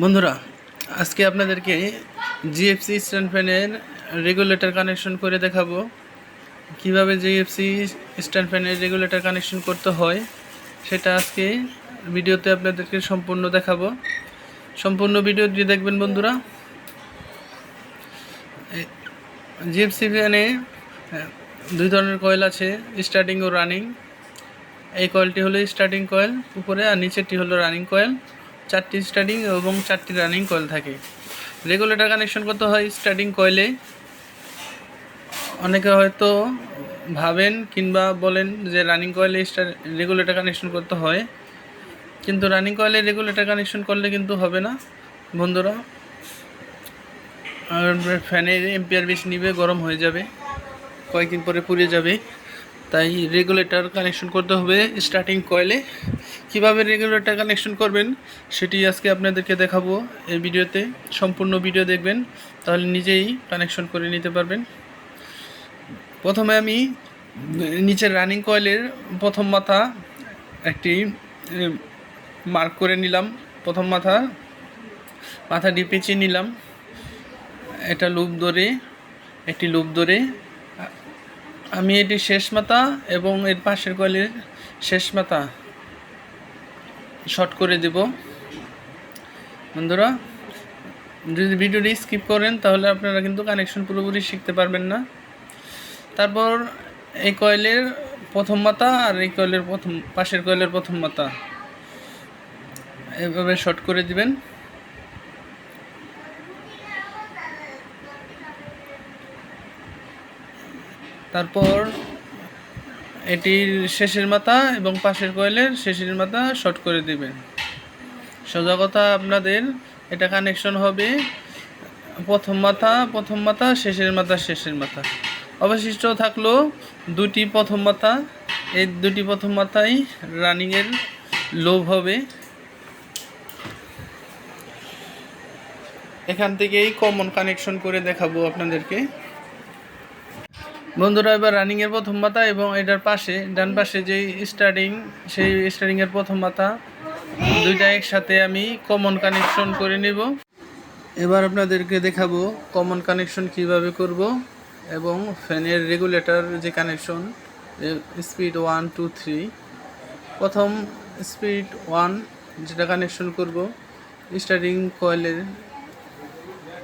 বন্ধুরা, আজকে আপনাদেরকে জিএফসি স্ট্যান্ড ফ্যানের রেগুলেটর কানেকশন করে দেখাবো। কীভাবে জিএফসি স্ট্যান্ড ফ্যানের রেগুলেটর কানেকশন করতে হয়, সেটা আজকে ভিডিওতে আপনাদেরকে সম্পূর্ণ দেখাবো। সম্পূর্ণ ভিডিওটি দেখবেন বন্ধুরা। জিএফসি ফ্যানে দুই ধরনের কয়েল আছে স্টার্টিং ও রানিং এই কয়েলটি হলো স্টার্টিং কয়েল উপরে আর নিচেরটি হলো রানিং কয়েল চারটি স্টার্টিং এবং চারটি রানিং কয়েল থাকে। রেগুলেটর কানেকশন করতে হয় স্টার্টিং কয়েলে অনেকে হয়তো ভাবেন কিংবা বলেন যে রানিং কয়েলে স্টার রেগুলেটর কানেকশন করতে হয়। কিন্তু রানিং কয়েলে রেগুলেটর কানেকশন করলে কিন্তু হবে না, বন্ধুরা। আর ফ্যানের এম্পিয়ার বেশি নিবে, গরম হয়ে যাবে, কয়েকদিন পরে পুড়ে যাবে। তাই রেগুলেটর কানেকশন করতে হবে স্টার্টিং কয়েলে কীভাবে রেগুলেটর কানেকশন করবেন সেটি আজকে আপনাদেরকে দেখাবো এই ভিডিওতে। সম্পূর্ণ ভিডিও দেখবেন, তাহলে নিজেই কানেকশন করে নিতে পারবেন। প্রথমে আমি নিচের রানিং কয়েলের প্রথম মাথা একটি মার্ক করে নিলাম। প্রথম মাথা, মাথাটি পেঁচিয়ে নিলাম। এটা লুপ ধরে, একটি লুপ ধরে। আমি এটি শেষ মাথা এবং এর পাশের কয়েলের শেষ মাথা শর্ট করে দেব। বন্ধুরা, যদি ভিডিওটি স্কিপ করেন, তাহলে আপনারা কিন্তু কানেকশন পুরোপুরি শিখতে পারবেন না। তারপর এই কয়েলের প্রথম মাথা আর এই কয়েলের প্রথম, পাশের কয়েলের প্রথম মাথা। এভাবে শর্ট করে দিবেন। তারপর এটির শেষের মাথা এবং পাশের কয়েলের শেষের মাথা শর্ট করে দিবেন। সোজা কথা আপনাদের, এটা কানেকশন হবে প্রথম মাথা প্রথম মাথা, শেষের মাথা শেষের মাথা। অবশিষ্ট থাকল দুটি প্রথম মাথা। এই দুটি প্রথম মাথাই রানিংয়ের লোভ হবে। এখান থেকেই কমন কানেকশন করে দেখাবো আপনাদেরকে। বন্ধুরা, এবার রানিং এর প্রথম মাথা এবং এটার পাশে, ডান পাশে যে স্টার্টিং সেই স্টার্টিং এর প্রথম মাথা দুইটা একসাথে আমি কমন কানেকশন করে নেব। এবার আপনাদেরকে দেখাবো কমন কানেকশন কীভাবে করব এবং ফ্যানের রেগুলেটর যে connection speed one two three প্রথম স্পিড ওয়ান যেটা কানেকশন করব স্টার্টিং কয়েলের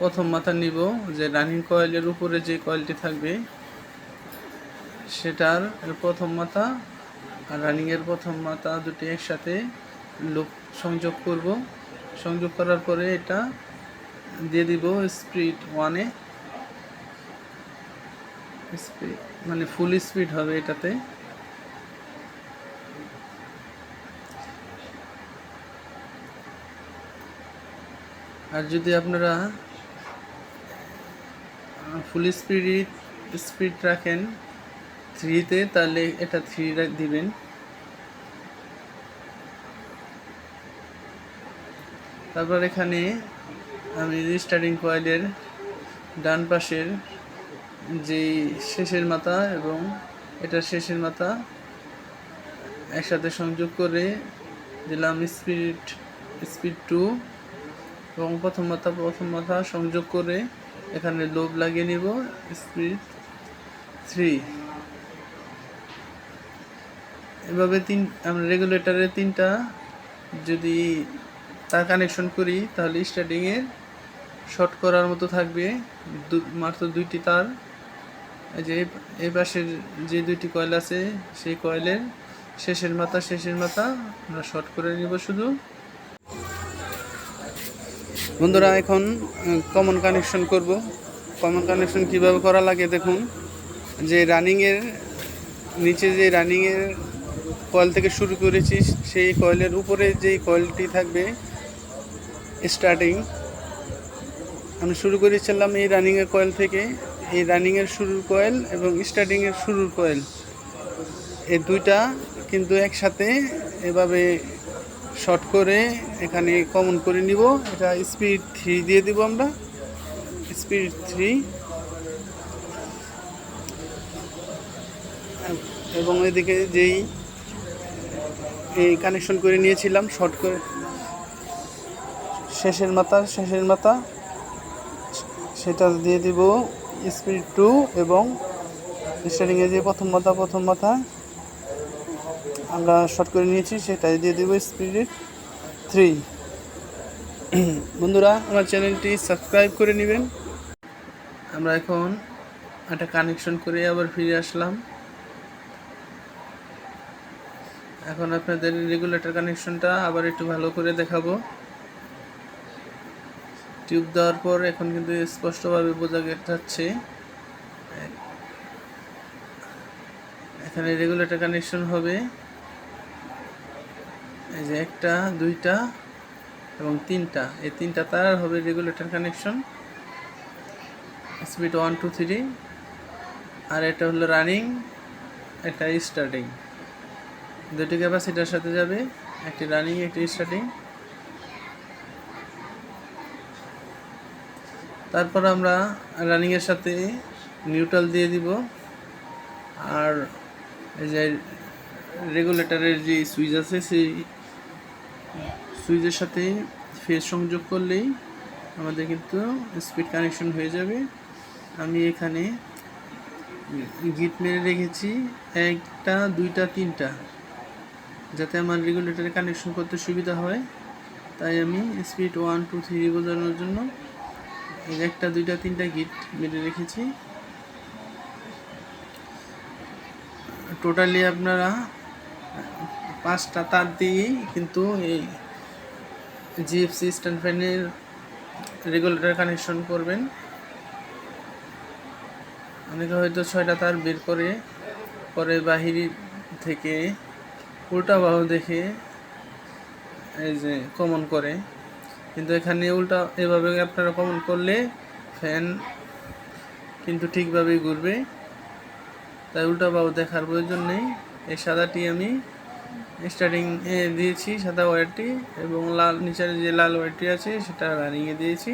প্রথম মাথা নিব, যে রানিং কয়েলের উপরে যে কয়েলটি থাকবে সেটার প্রথম মাথা আর রানিংয়ের প্রথম মাথা দুটি একসাথে লুপ সংযোগ করব। সংযোগ করার পরে এটা দিয়ে দিব স্পিড ওয়ানে স্পিড মানে ফুল স্পিড হবে এটাতে। আর যদি আপনারা ফুল স্পিড স্পিড রাখেন থ্রিতে, তাহলে এটা থ্রি দিবেন। তারপর এখানে আমি স্টার্টিং কয়েলের ডান পাশের যে শেষের মাথা এবং এটা শেষের মাথা একসাথে সংযোগ করে দিলাম স্পিড স্পিড টু এবং প্রথম মাথা প্রথম মাথা সংযোগ করে এখানে লোভ লাগিয়ে নিব স্পিড থ্রি এভাবে তিন, আমরা রেগুলেটরে তিনটা যদি তার কানেকশন করি, তাহলে স্টার্টিংয়ের শর্ট করার মতো থাকবে। মাত্র দুইটি তার। এই যে এই পাশের যে দুইটি কয়েল আছে, সেই কয়েলের শেষের মাথা শেষের মাথা আমরা শর্ট করে নিব শুধু। বন্ধুরা, এখন কমন কানেকশন করব। কমন কানেকশন কীভাবে করা লাগে দেখুন। যে রানিংয়ের নিচে যে রানিংয়ের কয়েল থেকে শুরু করেছি সেই কয়েলের উপরে যেই কয়েলটি থাকবে স্টার্টিং আমি শুরু করেছিলাম এই রানিংয়ের কয়েল থেকে। এই রানিংয়ের শুরুর কয়েল এবং স্টার্টিংয়ের শুরুর কয়েল এই দুইটা কিন্তু একসাথে এভাবে শর্ট করে এখানে কমন করে নিব। এটা স্পিড থ্রি দিয়ে দিব আমরা। স্পিড থ্রি এবং এদিকে যেই এই কানেকশন করে নিয়েছিলাম শর্ট করে। শেষের মাথা শেষের মাথা। সেটা দিয়ে দিব স্পিড টু এবং স্টার্টিংয়ে যে প্রথম মাথা প্রথম মাথা। আমরা শর্ট করে নিয়েছি, সেটাই দিয়ে দিব স্পিড থ্রি বন্ধুরা, আমার চ্যানেলটি সাবস্ক্রাইব করে নেবেন। আমরা এখন একটা কানেকশন করে আবার ফিরে আসলাম। এখন আপনাদের রেগুলেটর কানেকশনটা আবার একটু ভালো করে দেখাবো। টিউব দেওয়ার পর এখন কিন্তু স্পষ্টভাবে বোঝা যাচ্ছে। এখানে রেগুলেটর কানেকশন হবে। এই যে একটা, দুইটা এবং তিনটা। এই তিনটা তার হবে regulator connection speed one two three আর এটা হলো রানিং একটা স্টার্টিং দুটি ক্যাপাসিটার সাথে যাবে, একটি রানিং একটি স্টার্টিং তারপর আমরা রানিংয়ের সাথে নিউট্রাল দিয়ে দিব। আর এই যে রেগুলেটরের যে সুইচ আছে, সেই সুইচের সাথে ফেজ সংযোগ করলেই আমাদের কিন্তু স্পিড কানেকশন হয়ে যাবে। আমি এখানে গিট মেরে রেখেছি, একটা, দুইটা, তিনটা। যাতে আমার রেগুলেটরে কানেকশন করতে সুবিধা হয়। তাই আমি স্পিড ওয়ান টু থ্রি বোঝানোর জন্য একটা, দুইটা, তিনটা গিট মেরে রেখেছি। টোটালি আপনারা পাঁচটা তার দিয়েই কিন্তু এই জিএফসি স্ট্যান্ড ফ্যানের রেগুলেটার কানেকশন করবেন। অনেকে হয়তো ছয়টা তার বের করে পরে বাহিরি থেকে উল্টা বাহু দেখে, এই যে কমন করে। কিন্তু এখানে উল্টা এভাবে আপনারা কমন করলে ফ্যান কিন্তু ঠিকভাবেই ঘুরবে। তাই উল্টা বাহু দেখার প্রয়োজন নেই। এই সাদাটি আমি স্টার্টিং দিয়েছি, সাদা ওয়ারটি এবং লাল, নিচের যে লাল ওয়ারটি আছে, সেটা রানিংয়ে দিয়েছি।